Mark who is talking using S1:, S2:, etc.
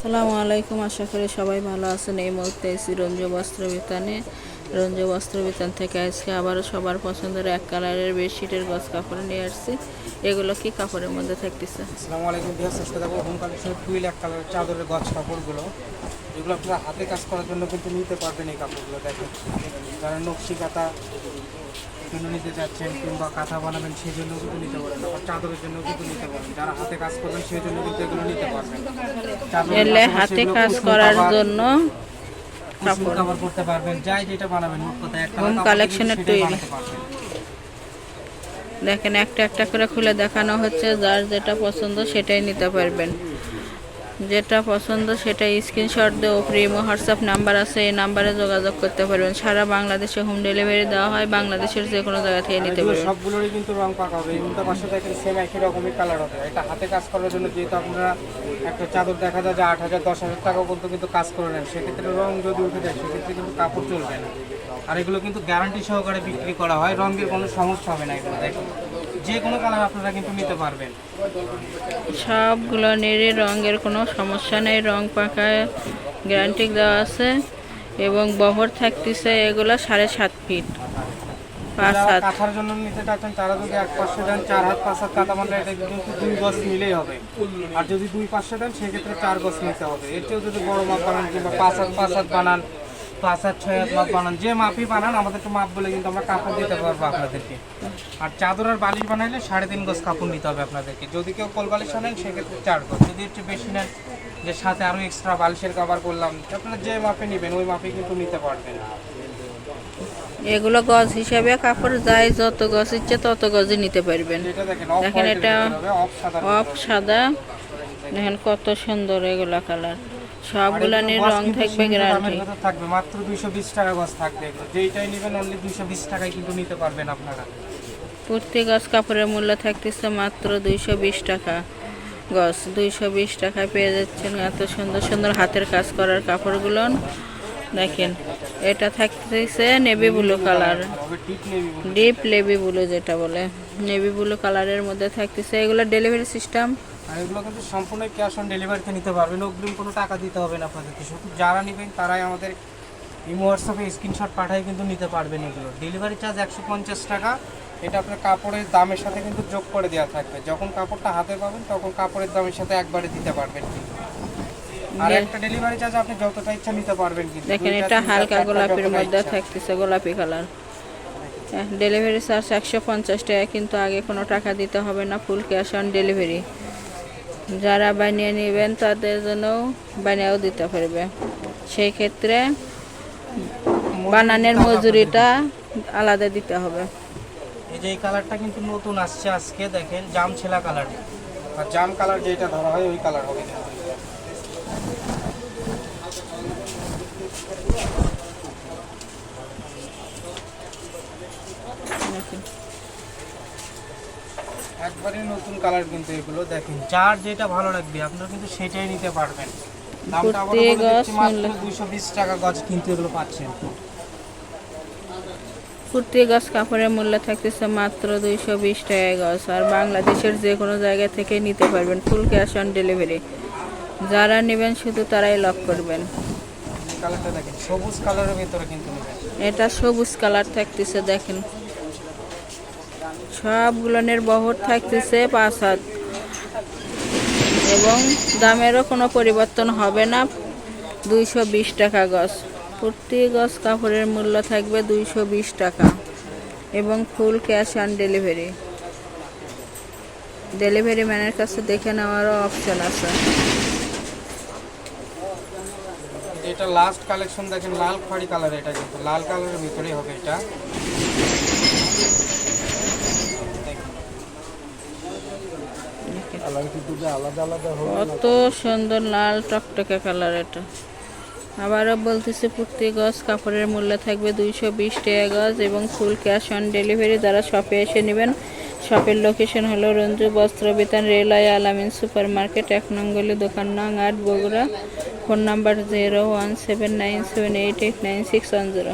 S1: আসসালামু আলাইকুম, আশা করি সবাই ভালো আছেন। এই মুহূর্তে এসি রঞ্জু বস্ত্র বিতানে, রঞ্জু বস্ত্র বিতান থেকে আজকে আবারও সবার পছন্দের এক কালারের বেডশিটের গছ কাপড় নিয়ে আসছি। এগুলো কি কাপড়ের মধ্যে থাকতেছে?
S2: আসসালামু আলাইকুম বিহার হোম কালেকশনের টুইল এক কালারের চাদরের গছ কাপড়গুলো। এগুলো আপনারা হাতে কাজ করার জন্য কিন্তু নিতে পারবেন এই কাপড়গুলো, দেখেন। যারা নকশি কাঁথা জন্য নিতে চাচ্ছেন কিংবা কাঁথা বানাবেন সেই জন্য কিন্তু নিতে পারেন চাদরের জন্য কিন্তু নিতে পারেন যারা হাতে কাজ করবেন সেই জন্য কিন্তু এগুলো নিতে পারবেন।
S1: এলে হাতে কাজ করার জন্য
S2: cover করতে পারবেন যাই যেটা বানাবেন কথা এক
S1: Home
S2: কালার
S1: collection এর তৈরি। দেখেন একটা একটা করে খুলে দেখানো হচ্ছে যার যেটা পছন্দ সেটাই নিতে পারবেন। যেটা পছন্দ সেটা স্ক্রিনশট দিয়ে উপরে ইমো হোয়াটসঅ্যাপ নাম্বার আছে এই নাম্বারে যোগাযোগ করতে পারবেন। সারা বাংলাদেশে হোম ডেলিভারি দেওয়া হয় বাংলাদেশের যে কোনো জায়গা থেকে নিতে পারবেন।
S2: সবগুলোরই কিন্তু রং পাকা হবে উল্টা পাশে দেখেন সেম একই রকমই কালার হবে। এটা হাতে কাজ করার জন্য যেহেতু আপনারা একটা চাদর দেখা যায় যে আট হাজার দশ হাজার টাকা পর্যন্ত কিন্তু কাজ করে নেন সেক্ষেত্রে রং যদি উঠে যায় সেক্ষেত্রে কিন্তু কাপড় চলবে না। আর এগুলো কিন্তু গ্যারান্টি সহকারে বিক্রি করা হয় রঙের কোনো সমস্যা হবে না এগুলো দেখুন। যে কোনো কালার আপনারা কিন্তু নিতে পারবেন।
S1: সবগুলো নেড়ে রঙের কোনো সমস্যা নেই রং পাকায় গ্যারান্টি দেওয়া আছে এবং বহর থাকতেছে এগুলো সাড়ে সাত ফিট পাঁচ হাত
S2: কাঁথার জন্য নিতে চাচ্ছেন তারা যদি এক পাশে দেন চার হাত পাঁচ হাত কাঁথা মানে এটা কিন্তু দুই গজ নিলেই হবে। আর যদি দুই পাশে দেন সেক্ষেত্রে চার গজ নিতে হবে। এর চেয়েও যদি বড় মাপ বানান কিংবা পাঁচ হাত পাঁচ হাত বানান পাঁচ হাত ছয় হাত মাপ বানান। যে মাপই বানান আমাদেরকে মাপ বলে কিন্তু আমরা কাপড় দিতে পারব আপনাদেরকে। আর চাদর আর বালিশ বানাইলে সাড়ে তিন গজ কাপড় নিতে হবে আপনাদেরকে। যদি কেউ কোল বালিশ নেন সেক্ষেত্রে চার গজ। যদি একটু বেশি নেন যে সাথে আরও এক্সট্রা বালিশের কভার করলাম আপনারা যে মাপে নেবেন ওই মাপে কিন্তু নিতে পারবেন।
S1: এগুলো গজ হিসাবে কাপড় যায় যত গজ ইচ্ছে তত গজই নিতে পারবেন।
S2: দেখেন
S1: এটা
S2: অফ সাদা।
S1: দেখেন কত সুন্দর এগুলা কালার সবগুলা নিয়ে রং থাকবে গ্যারান্টি
S2: থাকবে মাত্র 220 টাকা গজ থাকবে। যেইটাই নেবেন অনলি 220 টাকায় কিন্তু নিতে পারবেন আপনারা।
S1: প্রতি গজ কাপড়ের মূল্য থাকতেছে মাত্র দুইশো বিশ টাকা গজ। দুইশো বিশ টাকায় পেয়ে যাচ্ছেন এত সুন্দর সুন্দর হাতের কাজ করার কাপড়গুলো। দেখেন এটা থাকতেছে navy blue colour deep navy blue যেটা বলে। নেভি ব্লু কালারের মধ্যে থাকতেছে। এগুলো ডেলিভারি সিস্টেম
S2: আর এগুলো কিন্তু সম্পূর্ণ ক্যাশ অন ডেলিভারিতে নিতে পারবেন। অগ্রিম কোনো টাকা দিতে হবে না আপনাদেরকে। শুধু যারা নেবেন তারাই আমাদের ইমো হোয়াটসঅ্যাপে স্ক্রিনশট পাঠাই কিন্তু নিতে পারবেন এগুলো। ডেলিভারি চার্জ একশো পঞ্চাশ টাকা। এটা আপনার কাপড়ের দামের সাথে কিন্তু যোগ করে দেওয়া থাকবে। যখন কাপড়টা হাতে পাবেন তখন কাপড়ের দামের সাথে একবারে দিতে পারবেন কিন্তু। আর একটা ডেলিভারি চার্জ আপনি যতটা ইচ্ছা নিতে পারবেন কিন্তু।
S1: দেখেন এটা হালকা গোলাপির মধ্যে। থাকতেছে গোলাপি কালার। ডেলিভারি চার্জ একশো পঞ্চাশ টাকা কিন্তু আগে কোনো টাকা দিতে হবে না ফুল ক্যাশ অন ডেলিভারি যারা বানিয়ে নেবেন তাদের জন্যও বানিয়েও দিতে পারবে। সেই ক্ষেত্রে বানানের মজুরিটা আলাদা দিতে হবে।
S2: এই যে এই কালারটা কিন্তু নতুন আসছে আজকে দেখেন জাম ছেলা কালার। আর জাম কালার যেটা ধরা হয় ওই কালার হবে। একবারে নতুন কালার কিন্তু এগুলো দেখেন। যার যেটা ভালো লাগবে আপনারা কিন্তু সেটাই নিতে পারবেন। দামটা আবার
S1: প্রতি
S2: বলে দিচ্ছি
S1: গজ
S2: মাত্র
S1: মূল্য-
S2: দুইশো বিশ টাকা গজ কিন্তু এগুলো পাচ্ছেন।
S1: কুর্তি গাছ কাপড়ের মূল্য থাকতেছে মাত্র দুইশো বিশ টাকা গজ আর বাংলাদেশের যে কোনো জায়গা থেকে নিতে পারবেন ফুল ক্যাশ অন ডেলিভারি যারা নেবেন শুধু তারাই লক করবেন। এটা সবুজ কালার থাকতেছে দেখেন। সবগুলোনের বহর থাকতেছে পাঁচ হাত। এবং দামেরও কোনো পরিবর্তন হবে না। দুইশো বিশ টাকা গজ। প্রতি গজ কাপড়ের মূল্য থাকবে দুইশো বিশ টাকা। এবং full cash on delivery. Delivery ম্যানের কাছে দেখে নেওয়ারও অপশন আছে।
S2: এটা লাস্ট কালেকশন দেখেন, লাল খড়ি কালার এটা কিন্তু। লাল কালারের ভিতরেই হবে এটা।
S1: কত সুন্দর লাল টকটকে কালার এটা। আবারও বলতেছি, প্রতি গজ কাপড়ের মূল্য থাকবে দুইশো বিশ টাকা গজ এবং ফুল ক্যাশ অন ডেলিভারি যারা শপে এসে নেবেন। শপের লোকেশন হলো Ranju Bastra Bitan railway Alamin super market এক নঙ্গলি দোকান নং আট Bogura. Phone number zero one seven nine seven eight eight nine six one zero.